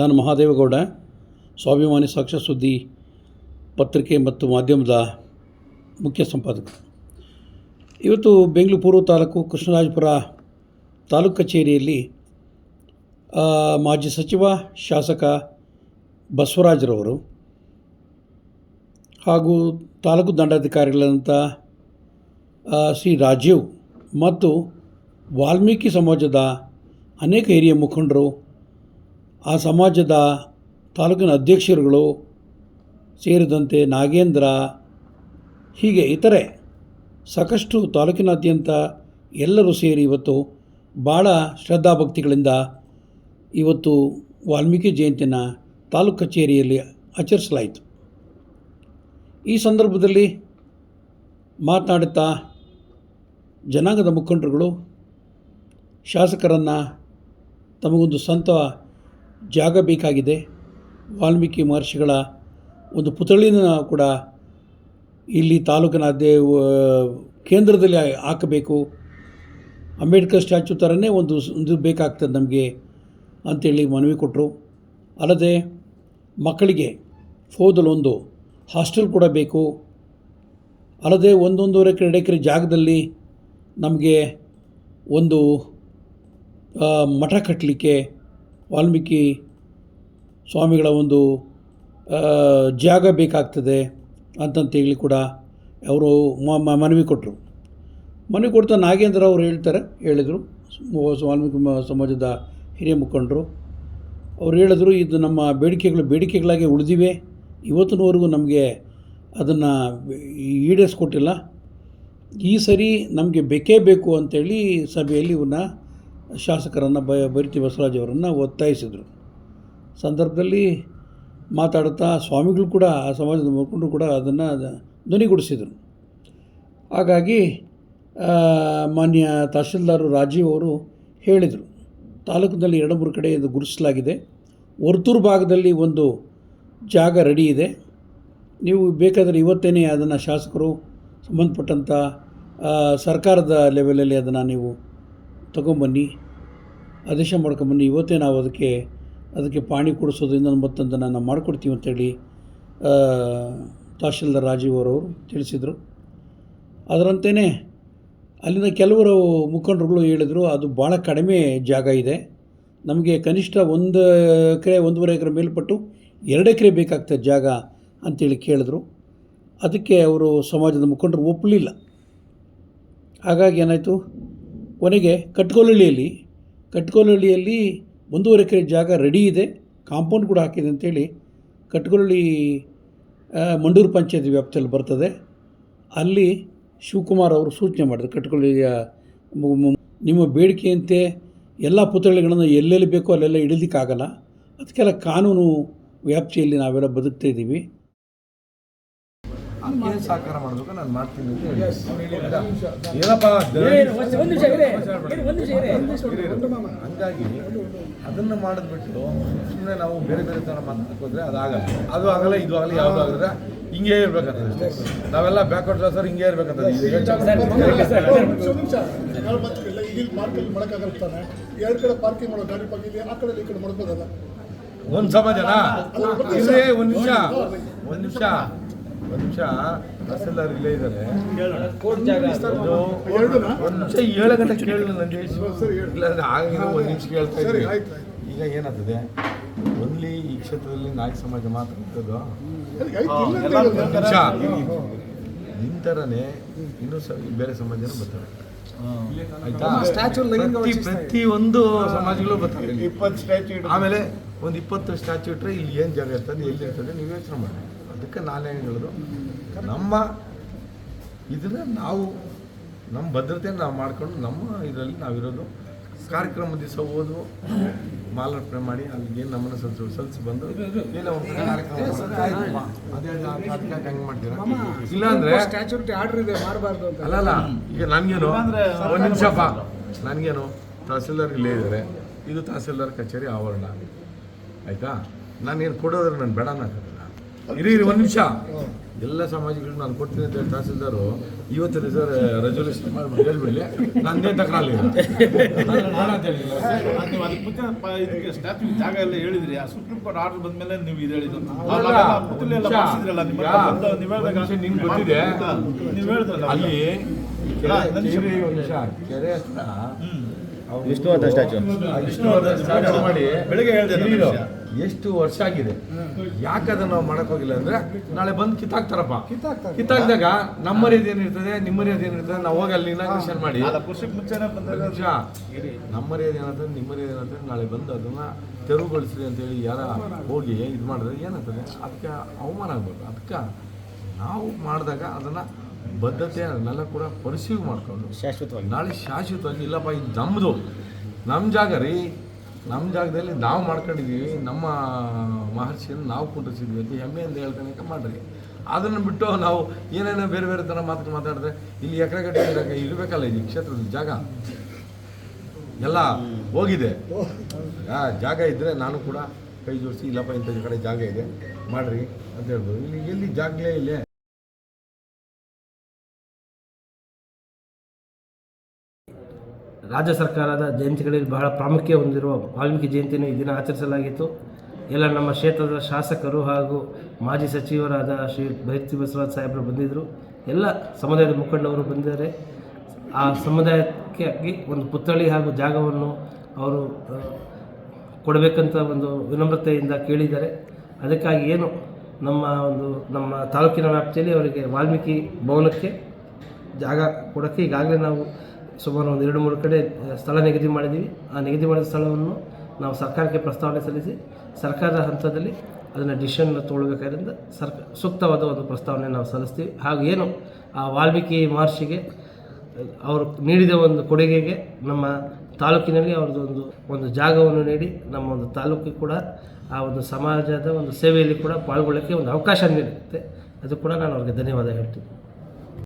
ನಾನು ಮಹಾದೇವಗೌಡ, ಸ್ವಾಭಿಮಾನಿ ಸಾಕ್ಷ್ಯ ಸುದ್ದಿ ಪತ್ರಿಕೆ ಮತ್ತು ಮಾಧ್ಯಮದ ಮುಖ್ಯ ಸಂಪಾದಕ ಇವತ್ತು ಬೆಂಗಳೂರು ಪೂರ್ವ ತಾಲೂಕು ಕೃಷ್ಣರಾಜಪುರ ತಾಲೂಕು ಕಚೇರಿಯಲ್ಲಿ ಮಾಜಿ ಸಚಿವ, ಶಾಸಕ ಬಸವರಾಜರವರು ಹಾಗೂ ತಾಲೂಕು ದಂಡಾಧಿಕಾರಿಗಳಾದಂಥ ಶ್ರೀ ರಾಜೀವ್ ಮತ್ತು ವಾಲ್ಮೀಕಿ ಸಮಾಜದ ಅನೇಕ ಹಿರಿಯ ಮುಖಂಡರು ಆ ಸಮಾಜದ ತಾಲೂಕಿನ ಅಧ್ಯಕ್ಷರುಗಳು ಸೇರಿದಂತೆ ನಾಗೇಂದ್ರ, ಹೀಗೆ ಇತರೆ ಸಾಕಷ್ಟು ತಾಲೂಕಿನಾದ್ಯಂತ ಎಲ್ಲರೂ ಸೇರಿ ಇವತ್ತು ಭಾಳ ಶ್ರದ್ಧಾಭಕ್ತಿಗಳಿಂದ ಇವತ್ತು ವಾಲ್ಮೀಕಿ ಜಯಂತಿನ ತಾಲೂಕು ಕಚೇರಿಯಲ್ಲಿ ಆಚರಿಸಲಾಯಿತು. ಈ ಸಂದರ್ಭದಲ್ಲಿ ಮಾತನಾಡುತ್ತಾ ಜನಾಂಗದ ಮುಖಂಡರುಗಳು, ಶಾಸಕರನ್ನು ತಮಗೊಂದು ಸ್ವಂತ ಜಾಗ ಬೇಕಾಗಿದೆ. ವಾಲ್ಮೀಕಿ ಮಹರ್ಷಿಗಳ ಒಂದು ಪುತ್ಥಳಿನ ಕೂಡ ಇಲ್ಲಿ ತಾಲೂಕಿನ ಅದೇ ಕೇಂದ್ರದಲ್ಲಿ ಹಾಕಬೇಕು. ಅಂಬೇಡ್ಕರ್ ಸ್ಟ್ಯಾಚು ಥರನೇ ಒಂದು ಒಂದು ಬೇಕಾಗ್ತದೆ ನಮಗೆ ಅಂಥೇಳಿ ಮನವಿ ಕೊಟ್ಟರು ಅಲ್ಲದೆ ಮಕ್ಕಳಿಗೆ ಫೋದಲ್ಲೊಂದು ಹಾಸ್ಟೆಲ್ ಕೂಡ ಬೇಕು. ಅಲ್ಲದೆ ಒಂದೊಂದೂವರೆ ಎಕರೆ, ಎರಡು ಎಕರೆ ಜಾಗದಲ್ಲಿ ನಮಗೆ ಒಂದು ಮಠ ಕಟ್ಟಲಿಕ್ಕೆ ವಾಲ್ಮೀಕಿ ಸ್ವಾಮಿಗಳ ಒಂದು ಜಾಗ ಬೇಕಾಗ್ತದೆ ಅಂತಂತೇಳಿ ಕೂಡ ಅವರು ಮನವಿ ಕೊಟ್ಟರು ಮನವಿ ಕೊಡ್ತಾ ನಾಗೇಂದ್ರ ಅವರು ಹೇಳ್ತಾರೆ, ಹೇಳಿದರು. ವಾಲ್ಮೀಕಿ ಸಮಾಜದ ಹಿರಿಯ ಮುಖಂಡರು. ಅವ್ರು ಹೇಳಿದ್ರು, ಇದು ನಮ್ಮ ಬೇಡಿಕೆಗಳು, ಬೇಡಿಕೆಗಳಾಗಿ ಉಳಿದಿವೆ. ಇವತ್ತಿನವರೆಗೂ ನಮಗೆ ಅದನ್ನು ಈಡೇರಿಸ್ಕೊಟ್ಟಿಲ್ಲ. ಈ ಸರಿ ನಮಗೆ ಬೇಕೇ ಬೇಕು ಅಂತೇಳಿ ಸಭೆಯಲ್ಲಿ ಇವನ್ನ ಶಾಸಕರನ್ನು ಬ ಬೈರತಿ ಬಸವರಾಜ್ ಅವರನ್ನು ಒತ್ತಾಯಿಸಿದರು. ಸಂದರ್ಭದಲ್ಲಿ ಮಾತಾಡುತ್ತಾ ಸ್ವಾಮಿಗಳು ಕೂಡ ಆ ಸಮಾಜದ ಮುಖಂಡರು ಕೂಡ ಅದನ್ನು ಧ್ವನಿಗೂಡಿಸಿದರು. ಹಾಗಾಗಿ ಮಾನ್ಯ ತಹಶೀಲ್ದಾರ್ ರಾಜೀವ್ ಅವರು ಹೇಳಿದರು. ತಾಲೂಕಿನಲ್ಲಿ ಎರಡು ಮೂರು ಕಡೆ ಇದು ಗುರುತಿಸಲಾಗಿದೆ. ವರ್ತೂರು ಭಾಗದಲ್ಲಿ ಒಂದು ಜಾಗ ರೆಡಿ ಇದೆ. ನೀವು ಬೇಕಾದರೆ ಇವತ್ತೇನೆ ಅದನ್ನು ಶಾಸಕರು ಸಂಬಂಧಪಟ್ಟಂಥ ಸರ್ಕಾರದ ಲೆವೆಲಲ್ಲಿ ಅದನ್ನು ನೀವು ತಗೊಂಬನ್ನಿ ಆದೇಶ ಮಾಡ್ಕೊಂಬನ್ನಿ, ಇವತ್ತೇ ನಾವು ಅದಕ್ಕೆ ಅದಕ್ಕೆ ಪಾಣಿ ಕೊಡಿಸೋದ್ರಿಂದ ಮತ್ತೊಂದು ನಾನು ಮಾಡಿಕೊಡ್ತೀವಿ ಅಂತೇಳಿ ತಹಶೀಲ್ದಾರ್ ರಾಜೀವ್ ಅವರವರು ತಿಳಿಸಿದರು. ಅದರಂತೆಯೇ, ಅಲ್ಲಿನ ಕೆಲವರು ಮುಖಂಡರುಗಳು ಹೇಳಿದರು, ಅದು ಭಾಳ ಕಡಿಮೆ ಜಾಗ ಇದೆ. ನಮಗೆ ಕನಿಷ್ಠ ಒಂದು ಎಕರೆ, ಒಂದೂವರೆ ಎಕರೆ ಮೇಲ್ಪಟ್ಟು ಎರಡು ಎಕರೆ ಬೇಕಾಗ್ತದೆ ಜಾಗ ಅಂತೇಳಿ ಕೇಳಿದ್ರು. ಅದಕ್ಕೆ ಅವರು ಸಮಾಜದ ಮುಖಂಡರು ಒಪ್ಪಲಿಲ್ಲ. ಹಾಗಾಗಿ ಏನಾಯಿತು? ಕೊನೆಗೆ ಕಟ್ಕೋಲಹಳ್ಳಿಯಲ್ಲಿ ಕಟ್ಕೋಲಹಳ್ಳಿಯಲ್ಲಿ ಒಂದೂವರೆ ಎಕರೆ ಜಾಗ ರೆಡಿ ಇದೆ. ಕಾಂಪೌಂಡ್ ಕೂಡ ಹಾಕಿದೆ ಅಂತೇಳಿ ಕಟ್ಕೋಲಹಳ್ಳಿ ಮಂಡೂರು ಪಂಚಾಯತ್ ವ್ಯಾಪ್ತಿಯಲ್ಲಿ ಬರ್ತದೆ. ಅಲ್ಲಿ ಶಿವಕುಮಾರ್ ಅವರು ಸೂಚನೆ ಮಾಡಿದ್ರು ಕಟ್ಕೊಳ್ಳಿಯ ನಿಮ್ಮ ಬೇಡಿಕೆಯಂತೆ ಎಲ್ಲ ಪುತ್ಥಳಿಗಳನ್ನು ಎಲ್ಲೆಲ್ಲಿ ಬೇಕೋ ಅಲ್ಲೆಲ್ಲ ಇಡಲಿಕ್ಕಾಗಲ್ಲ ಅದಕ್ಕೆಲ್ಲ ಕಾನೂನು ವ್ಯಾಪ್ತಿಯಲ್ಲಿ ನಾವೆಲ್ಲ ಬದುಕ್ತಾ ಇದ್ದೀವಿ. ಏನು ಸಹಕಾರ ಮಾಡಬೇಕು? ನಾನು ಮಾಡ್ತೀನಿ ಅಂತ ಹೇಳಿ. ಏನಪ್ಪ ಹಂಗಾಗಿ ಅದನ್ನು ಮಾಡಿದ್ಬಿಟ್ಟು ಸುಮ್ಮನೆ ನಾವು ಬೇರೆ ಬೇರೆ ಥರ ಮಾತಾಡ್ಕೋದ್ರೆ ಅದಾಗಲ್ಲ ಅದು ಆಗಲ್ಲ. ಇದು ಆಗಲಿ ಯಾವುದು ಆಗಿದ್ರೆ ಹಿಂಗೆ ಇರ್ಬೇಕಂತ ಅಷ್ಟೇ. ನಾವೆಲ್ಲ ಬ್ಯಾಕ್ವರ್ಡ್ ಕ್ಲಾಸರ್ ಹಿಂಗೆ ಇರ್ಬೇಕಂತ ಇಲ್ಲಿ ಪಾರ್ಕಲ್ಲಿ ಮಾಡಕ್ಕಾಗಲ್ಲ ತಾನೆ. ಎರಡು ಕಡೆ ಪಾರ್ಕಿಂಗ್ ಮಾಡೋ ಗಾಡಿ ಪಾರ್ಕಿಂಗ್ ಆ ಕಡೆ ಈ ಕಡೆ ಮಾಡ್ಬೋದಲ್ಲ? ಒಂದು ಸಮಾಜನ? ಇಲ್ಲೇ ಒಂದು ನಿಮಿಷ. ಒಂದು ನಿಮಿಷ. ಒಂದು ನಿಮಿಷ ತಹಸೀಲ್ದಾರ್ ಇಲ್ಲೇ ಇದ್ದಾರೆ ನಿಮಿಷ ಏಳು ಗಂಟೆ ಕೇಳಲು ಹೇಳಿ. ಇಲ್ಲಾಂದ್ರೆ ಆಗಿರೋ ಒಂದು ನಿಮಿಷ ಕೇಳ್ತಾ ಇದ್ದೀನಿ. ಈಗ ಏನಾಗ್ತದೆ? ಓನ್ಲಿ ಈ ಕ್ಷೇತ್ರದಲ್ಲಿ ನಾಯಕ ಸಮಾಜ ಮಾತ್ರ ಇರೋದು ನಿಮ್ಮ ಥರನೇ ಇನ್ನೂ ಬೇರೆ ಸಮಾಜನೂ ಬರ್ತಾರೆ. ಆಯ್ತಾ? statue ಲೈಂಗಿಕ ಪ್ರತಿ ವಂಚಿಸ್ತಾ ಇದೆ. ಪ್ರತಿ ಒಂದು ಸಮಾಜಗಳು. ಇಪ್ಪತ್ತು ಆಮೇಲೆ ಒಂದು ಇಪ್ಪತ್ತು ಸ್ಟ್ಯಾಚ್ಯೂ ಇಟ್ಟರೆ ಇಲ್ಲಿ ಏನು ಜಾಗ ಇರ್ತದೆ ಎಲ್ಲಿ ಇರ್ತದೆ ನೀವು ಯೋಚನೆ ಮಾಡಿ. ಅದಕ್ಕೆ ನಾನೇ ಹೇಳೋದು. ನಮ್ಮ ಇದನ್ನ ನಾವು ನಮ್ಮ ಭದ್ರತೆ ನಾವು ಮಾಡ್ಕೊಂಡು ನಮ್ಮ ಇದರಲ್ಲಿ ನಾವಿರೋದು. ಕಾರ್ಯಕ್ರಮ ದಿವಸ ಓದು ಮಾಲಾರ್ಪಣೆ ಮಾಡಿ ಅಲ್ಲಿಗೆ ಏನು ನಮ್ಮನ್ನು ಸಲ್ಸು ಸಲ್ಸಿ ಬಂದು ಏನೋ ಒಂದು ಕಾರ್ಯಕ್ರಮ. ಅದೇ ಹೆಂಗೆ ಮಾಡ್ತೀರಾ? ಇಲ್ಲಾಂದ್ರೆ ಸ್ಟ್ಯಾಚುರಿಟಿ ಆರ್ಡರ್ ಇದೆ ಮಾಡಬಾರ್ದು ಅಂತ. ಅಲ್ಲಲ್ಲ ಈಗ ನನಗೇನು ಒಂದು ನಿಮಿಷಪ್ಪ ನನಗೇನು ತಹಸೀಲ್ದಾರ್ ಇಲ್ಲೇ ಇದ್ದಾರೆ. ಇದು ತಹಸೀಲ್ದಾರ್ ಕಚೇರಿ ಆವರಣ. ಆಯ್ತಾ? ನಾನೇನು ಕೊಡೋದ್ರೆ ನಾನು ಬೇಡ ಅನ್ನೋಕ್ಕಾಗಲ್ಲ ಇರಿ ಇರಿ ಒಂದು ನಿಮಿಷ. ಎಲ್ಲ ಸಮಾಜಗಳು ನಾನು ಕೊಡ್ತೀನಿ ಅಂತ ಹೇಳಿ ತಹಸೀಲ್ದಾರು ಇವತ್ತಿನ ಸರ್ ರೆಸೊಲ್ಯೂಷನ್ ಮಾಡಿ ಹೇಳ್ಬಿಡಲಿ. ನಂದೇನು ತಕರಾಲಿ. ನೀವು ಅದಕ್ಕೆ ಮುಂಚೆ ಸ್ಟ್ಯಾಚ್ಯೂ ಜಾಗ ಎಲ್ಲ ಹೇಳಿದ್ರಿ. ಆ ಸುಪ್ರೀಂ ಕೋರ್ಟ್ ಆರ್ಡರ್ ಬಂದ್ಮೇಲೆ ನೀವು ಇದು ಹೇಳಿದ್ದು ನಿಮ್ಗೆ ಗೊತ್ತಿದೆ. ನೀವು ಹೇಳಿದ್ರಲ್ಲ ಅಲ್ಲಿ ಕೆರೆ- ವಿಷ್ಣುವರ್ಧನ್ ಸ್ಟ್ಯಾಚು ವಿಷ್ಣುವರ್ಧನ್ ಸ್ಟ್ಯಾಚು ಮಾಡಿ ಬೆಳಿಗ್ಗೆ ಹೇಳಿದೆ. ಎಷ್ಟು ವರ್ಷ ಆಗಿದೆ? ಯಾಕೆ ಅದನ್ನ ನಾವು ಮಾಡಕ್ ಹೋಗಿಲ್ಲ ಅಂದ್ರೆ ನಾಳೆ ಬಂದು ಕಿತ್ತಾಕ್ತಾರಪ್ಪ. ಕಿತ್ತಾಕ್ತಾರೆ. ಕಿತ್ತಾಕ್ದಾಗ ನಮ್ಮ ಏನಿರ್ತದೆ ನಿಮ್ಮ ಮರ್ಯಾದೆ ಏನಿರ್ತದೆ ನಾವು ಹೋಗಿ ಅಲ್ಲಿ ಇನಾಗ್ರೇಷನ್ ಮಾಡಿ. ನಮ್ಮ ಮರ್ಯಾದೆ ಏನಾಗ್ತದೆ ನಿಮ್ಮ ಮರ್ಯಾದೆ ಏನಾಗ್ತದೆ ನಾಳೆ ಬಂದು ಅದನ್ನ ತೆರವುಗೊಳಿಸಿದೆ ಅಂತೇಳಿ ಯಾರ ಹೋಗಿ ಇದು ಮಾಡಿದ್ರೆ ಏನಾಗ್ತದೆ? ಅದಕ್ಕೆ ಅವಮಾನ ಆಗ್ಬಾರ್ದು ಅದಕ್ಕೆ ನಾವು ಮಾಡಿದಾಗ ಅದನ್ನ ಬದ್ಧತೆ ಅದನ್ನೆಲ್ಲ ಕೂಡ ಪರಿಶೀಲನೆ ಮಾಡ್ಕೊಂಡು ಶಾಶ್ವತವಾಗಿ. ನಾಳೆ ಶಾಶ್ವತವಾಗಿ ಇಲ್ಲಪ್ಪ ಇದು ನಮ್ಮದು ನಮ್ಮ ಜಾಗ ರೀ. ನಮ್ಮ ಜಾಗದಲ್ಲಿ ನಾವು ಮಾಡ್ಕೊಂಡಿದ್ದೀವಿ ನಮ್ಮ ಮಹರ್ಷಿಯನ್ನು ನಾವು ಕುಂಡ್ರಿಸಿದ್ವಿ ಅಂತ ಹೆಮ್ಮೆಯಿಂದ ಹೇಳ್ತಾನೆ ಮಾಡ್ರಿ. ಅದನ್ನು ಬಿಟ್ಟು ನಾವು ಏನೇನೋ ಬೇರೆ ಬೇರೆ ಥರ ಮಾತು ಮಾತಾಡಿದ್ರೆ ಇಲ್ಲಿ ಎಕರೆ ಗಟ್ಟಲೆ ಇರಬೇಕಲ್ಲ ಈ ಕ್ಷೇತ್ರದ ಜಾಗ? ಎಲ್ಲ ಹೋಗಿದೆ. ಆ, ಜಾಗ ಇದ್ದರೆ ನಾನು ಕೂಡ ಕೈ ಜೋಡಿಸಿ ಇಲ್ಲಪ್ಪ ಇಂಥ ಕಡೆ ಜಾಗ ಇದೆ ಮಾಡಿರಿ ಅಂತ ಹೇಳ್ಬೋದು. ಇಲ್ಲಿ ಎಲ್ಲಿ ಜಾಗಲೇ ಇಲ್ಲೇ. ರಾಜ್ಯ ಸರ್ಕಾರದ ಜಯಂತಿಗಳಲ್ಲಿ ಬಹಳ ಪ್ರಾಮುಖ್ಯ ಹೊಂದಿರುವ ವಾಲ್ಮೀಕಿ ಜಯಂತಿಯನ್ನು ಈ ದಿನ ಆಚರಿಸಲಾಗಿತ್ತು. ಎಲ್ಲ ನಮ್ಮ ಕ್ಷೇತ್ರದ ಶಾಸಕರು ಹಾಗೂ ಮಾಜಿ ಸಚಿವರಾದ ಶ್ರೀ ಬೈರ್ತಿ ಬಸವರಾಜ್ ಸಾಹೇಬರು ಬಂದಿದ್ದರು. ಎಲ್ಲ ಸಮುದಾಯದ ಮುಖಂಡವರು ಬಂದಿದ್ದಾರೆ. ಆ ಸಮುದಾಯಕ್ಕೆ ಒಂದು ಪುತ್ಥಳಿ ಹಾಗೂ ಜಾಗವನ್ನು ಅವರು ಕೊಡಬೇಕಂತ ಒಂದು ವಿನಮ್ರತೆಯಿಂದ ಕೇಳಿದ್ದಾರೆ. ಅದಕ್ಕಾಗಿ ಏನು ನಮ್ಮ ಒಂದು, ನಮ್ಮ ತಾಲೂಕಿನ ವ್ಯಾಪ್ತಿಯಲ್ಲಿ ಅವರಿಗೆ ವಾಲ್ಮೀಕಿ ಭವನಕ್ಕೆ ಜಾಗ ಕೊಡೋಕ್ಕೆ ಈಗಾಗಲೇ ನಾವು ಸುಮಾರು ಒಂದು ಎರಡು ಮೂರು ಕಡೆ ಸ್ಥಳ ನಿಗದಿ ಮಾಡಿದ್ದೀವಿ. ಆ ನಿಗದಿ ಮಾಡಿದ ಸ್ಥಳವನ್ನು ನಾವು ಸರ್ಕಾರಕ್ಕೆ ಪ್ರಸ್ತಾವನೆ ಸಲ್ಲಿಸಿ, ಸರ್ಕಾರದ ಹಂತದಲ್ಲಿ ಅದನ್ನು ಡಿಸಿಷನ್ ತೊಗೊಳ್ಬೇಕಾದ್ರಿಂದ ಸರ್ಕ, ಸೂಕ್ತವಾದ ಒಂದು ಪ್ರಸ್ತಾವನೆ ನಾವು ಸಲ್ಲಿಸ್ತೀವಿ. ಹಾಗೂ ಏನು, ಆ ವಾಲ್ಮೀಕಿ ಮಹರ್ಷಿಗೆ, ಅವರು ನೀಡಿದ ಒಂದು ಕೊಡುಗೆಗೆ ನಮ್ಮ ತಾಲೂಕಿನಲ್ಲಿ ಅವ್ರದ್ದು ಒಂದು ಒಂದು ಜಾಗವನ್ನು ನೀಡಿ, ನಮ್ಮ ಒಂದು ತಾಲೂಕಿಗೆ ಕೂಡ, ಆ ಒಂದು ಸಮಾಜದ ಒಂದು ಸೇವೆಯಲ್ಲಿ ಕೂಡ ಪಾಲ್ಗೊಳ್ಳೋಕ್ಕೆ ಒಂದು ಅವಕಾಶ ನೀಡುತ್ತೆ. ಅದು ಕೂಡ ನಾನು ಅವ್ರಿಗೆ ಧನ್ಯವಾದ ಹೇಳ್ತೀನಿ.